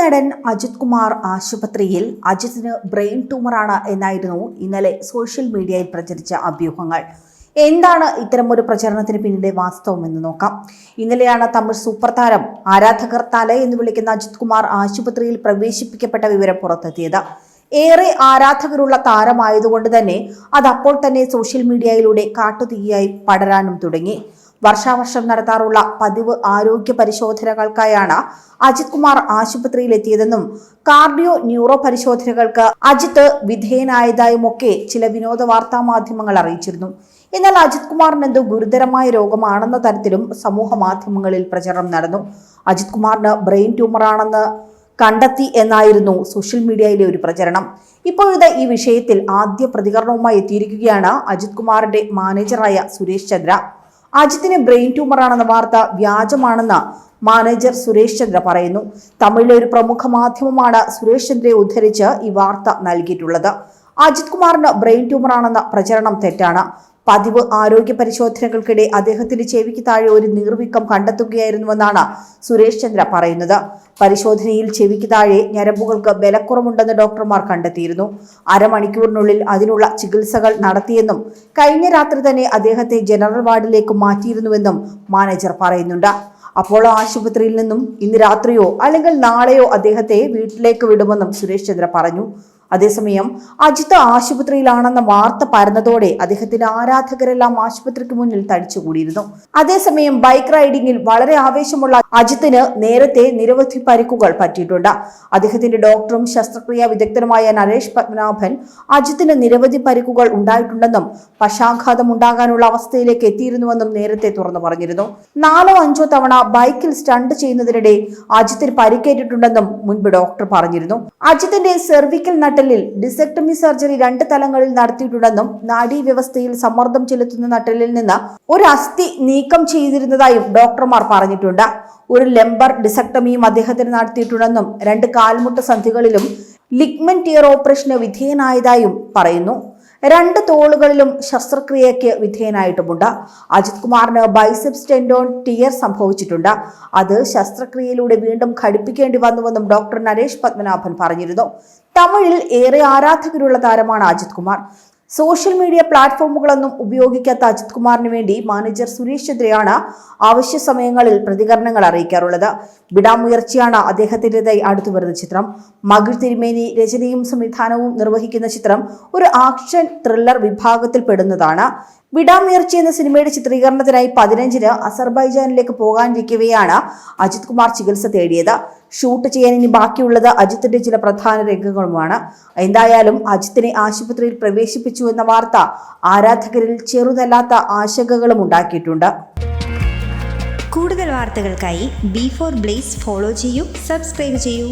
നടൻ അജിത് കുമാർ ആശുപത്രിയിൽ അജിത്തിന് ബ്രെയിൻ ട്യൂമറാണ് എന്നായിരുന്നു ഇന്നലെ സോഷ്യൽ മീഡിയയിൽ പ്രചരിച്ച അഭ്യൂഹങ്ങൾ. എന്താണ് ഇത്തരമൊരു പ്രചരണത്തിന് പിന്നിലെ വാസ്തവം എന്ന് നോക്കാം. ഇന്നലെയാണ് തമിഴ് സൂപ്പർ താരം ആരാധകർ തല എന്ന് വിളിക്കുന്ന അജിത് കുമാർ ആശുപത്രിയിൽ പ്രവേശിപ്പിക്കപ്പെട്ട വിവരം പുറത്തെത്തിയത്. ഏറെ ആരാധകരുള്ള താരമായതുകൊണ്ട് തന്നെ അത് അപ്പോൾ തന്നെ സോഷ്യൽ മീഡിയയിലൂടെ കാട്ടുതീയായി പടരാനും തുടങ്ങി. വർഷാവർഷം നടത്താറുള്ള പതിവ് ആരോഗ്യ പരിശോധനകൾക്കായാണ് അജിത് കുമാർ ആശുപത്രിയിലെത്തിയതെന്നും കാർഡിയോ ന്യൂറോ പരിശോധനകൾക്ക് അജിത്ത് വിധേയനായതായുമൊക്കെ ചില വിനോദ വാർത്താ മാധ്യമങ്ങൾ അറിയിച്ചിരുന്നു. എന്നാൽ അജിത് കുമാറിന് എന്തോ ഗുരുതരമായ രോഗമാണെന്ന തരത്തിലും സമൂഹ മാധ്യമങ്ങളിൽ പ്രചരണം നടന്നു. അജിത് കുമാറിന് ബ്രെയിൻ ട്യൂമറാണെന്ന് കണ്ടെത്തി എന്നായിരുന്നു സോഷ്യൽ മീഡിയയിലെ ഒരു പ്രചരണം. ഇപ്പോഴത്തെ ഈ വിഷയത്തിൽ ആദ്യ പ്രതികരണവുമായി എത്തിയിരിക്കുകയാണ് അജിത് കുമാറിന്റെ മാനേജറായ സുരേഷ് ചന്ദ്ര. അജിത്തിന് ബ്രെയിൻ ട്യൂമറാണെന്ന വാർത്ത വ്യാജമാണെന്ന് മാനേജർ സുരേഷ് ചന്ദ്ര പറയുന്നു. തമിഴിലെ ഒരു പ്രമുഖ മാധ്യമമാണ് സുരേഷ് ചന്ദ്രയെ ഉദ്ധരിച്ച് ഈ വാർത്ത നൽകിയിട്ടുള്ളത്. അജിത് കുമാറിന് ബ്രെയിൻ ട്യൂമറാണെന്ന പ്രചരണം തെറ്റാണ്. പതിവ് ആരോഗ്യ പരിശോധനകൾക്കിടെ അദ്ദേഹത്തിന്റെ ചെവിക്ക് താഴെ ഒരു നീർവീക്കം കണ്ടെത്തുകയായിരുന്നുവെന്നാണ് സുരേഷ് ചന്ദ്ര പറയുന്നത്. പരിശോധനയിൽ ചെവിക്ക് താഴെ ഞരമ്പുകൾക്ക് ബലക്കുറവുണ്ടെന്ന് ഡോക്ടർമാർ കണ്ടെത്തിയിരുന്നു. അരമണിക്കൂറിനുള്ളിൽ അതിനുള്ള ചികിത്സകൾ നടത്തിയെന്നും കഴിഞ്ഞ രാത്രി തന്നെ അദ്ദേഹത്തെ ജനറൽ വാർഡിലേക്ക് മാറ്റിയിരുന്നുവെന്നും മാനേജർ പറയുന്നുണ്ട്. അപ്പോളോ ആശുപത്രിയിൽ നിന്നും ഇന്ന് രാത്രിയോ അല്ലെങ്കിൽ നാളെയോ അദ്ദേഹത്തെ വീട്ടിലേക്ക് വിടുമെന്നും സുരേഷ് ചന്ദ്ര പറഞ്ഞു. അതേസമയം അജിത്ത് ആശുപത്രിയിലാണെന്ന വാർത്ത പരന്നതോടെ അദ്ദേഹത്തിന്റെ ആരാധകരെല്ലാം ആശുപത്രിക്ക് മുന്നിൽ തടിച്ചുകൂടിയിരുന്നു. അതേസമയം ബൈക്ക് റൈഡിംഗിൽ വളരെ ആവേശമുള്ള അജിത്തിന് നേരത്തെ നിരവധി പരിക്കുകൾ പറ്റിയിട്ടുണ്ട്. അദ്ദേഹത്തിന്റെ ഡോക്ടറും ശസ്ത്രക്രിയാ വിദഗ്ധനുമായ നരേഷ് പത്മനാഭൻ അജിത്തിന് നിരവധി പരിക്കുകൾ ഉണ്ടായിട്ടുണ്ടെന്നും പക്ഷാഘാതം ഉണ്ടാകാനുള്ള അവസ്ഥയിലേക്ക് എത്തിയിരുന്നുവെന്നും നേരത്തെ തുറന്നു പറഞ്ഞിരുന്നു. നാലോ അഞ്ചോ തവണ ബൈക്കിൽ സ്റ്റണ്ട് ചെയ്യുന്നതിനിടെ അജിത്തിന് പരിക്കേറ്റിട്ടുണ്ടെന്നും മുൻപ് ഡോക്ടർ പറഞ്ഞിരുന്നു. അജിത്തിന്റെ സെർവിക്കൽ നട്ടലിൽ ഡിസെക്ടമി സർജറി രണ്ട് തലങ്ങളിൽ നടത്തിയിട്ടുണ്ടെന്നും നാഡീവ്യവസ്ഥയിൽ സമ്മർദ്ദം ചെലുത്തുന്ന നട്ടലിൽ നിന്ന് ഒരു അസ്ഥി നീക്കം ചെയ്തിരുന്നതായും ഡോക്ടർമാർ പറഞ്ഞിട്ടുണ്ട്. ഒരു ലെമ്പർ ഡിസെക്ടമിയും അദ്ദേഹത്തിന് നടത്തിയിട്ടുണ്ടെന്നും രണ്ട് കാൽമുട്ട സന്ധികളിലും ലിഗ്മെന്റ് ടിയർ ഓപ്പറേഷന് വിധേയനായതായും പറയുന്നു. രണ്ട് തോളുകളിലും ശസ്ത്രക്രിയയ്ക്ക് വിധേയനായിട്ടുമുണ്ട്. അജിത് കുമാറിന് ബൈസെപ്സ് ടെൻഡോൺ ടിയർ സംഭവിച്ചിട്ടുണ്ട്. അത് ശസ്ത്രക്രിയയിലൂടെ വീണ്ടും ഘടിപ്പിക്കേണ്ടി വന്നുവെന്നും ഡോക്ടർ നരേഷ് പത്മനാഭൻ പറഞ്ഞിരുന്നു. തമിഴിൽ ഏറെ ആരാധകരുള്ള താരമാണ് അജിത് കുമാർ. സോഷ്യൽ മീഡിയ പ്ലാറ്റ്ഫോമുകളൊന്നും ഉപയോഗിക്കാത്ത അജിത് കുമാറിന് വേണ്ടി മാനേജർ സുരേഷ് ചന്ദ്രയാണ് ആവശ്യ സമയങ്ങളിൽ പ്രതികരണങ്ങൾ അറിയിക്കാറുള്ളത്. വിടാമുയർച്ചയാണ് അദ്ദേഹത്തിന്റെതായി അടുത്തു വരുന്ന ചിത്രം. മകിഴ് തിരുമേനി രചനയും സംവിധാനവും നിർവഹിക്കുന്ന ചിത്രം ഒരു ആക്ഷൻ ത്രില്ലർ വിഭാഗത്തിൽ പെടുന്നതാണ്. വിടാമുയർച്ചി എന്ന സിനിമയുടെ ചിത്രീകരണത്തിനായി പതിനഞ്ചിന് അസർബൈജാനിലേക്ക് പോകാനിരിക്കവെയാണ് അജിത് കുമാർ ചികിത്സ തേടിയത്. ഷൂട്ട് ചെയ്യാൻ ഇനി ബാക്കിയുള്ളത് അജിത്തിന്റെ ചില പ്രധാന രംഗങ്ങളുമാണ്. എന്തായാലും അജിത്തിനെ ആശുപത്രിയിൽ പ്രവേശിപ്പിച്ചു എന്ന വാർത്ത ആരാധകരിൽ ചെറുതല്ലാത്ത ആശങ്കകളും ഉണ്ടാക്കിയിട്ടുണ്ട്. കൂടുതൽ വാർത്തകൾക്കായി ബി ഫോർ ബ്ലേസ് ഫോളോ ചെയ്യൂ സബ്സ്ക്രൈബ് ചെയ്യൂ.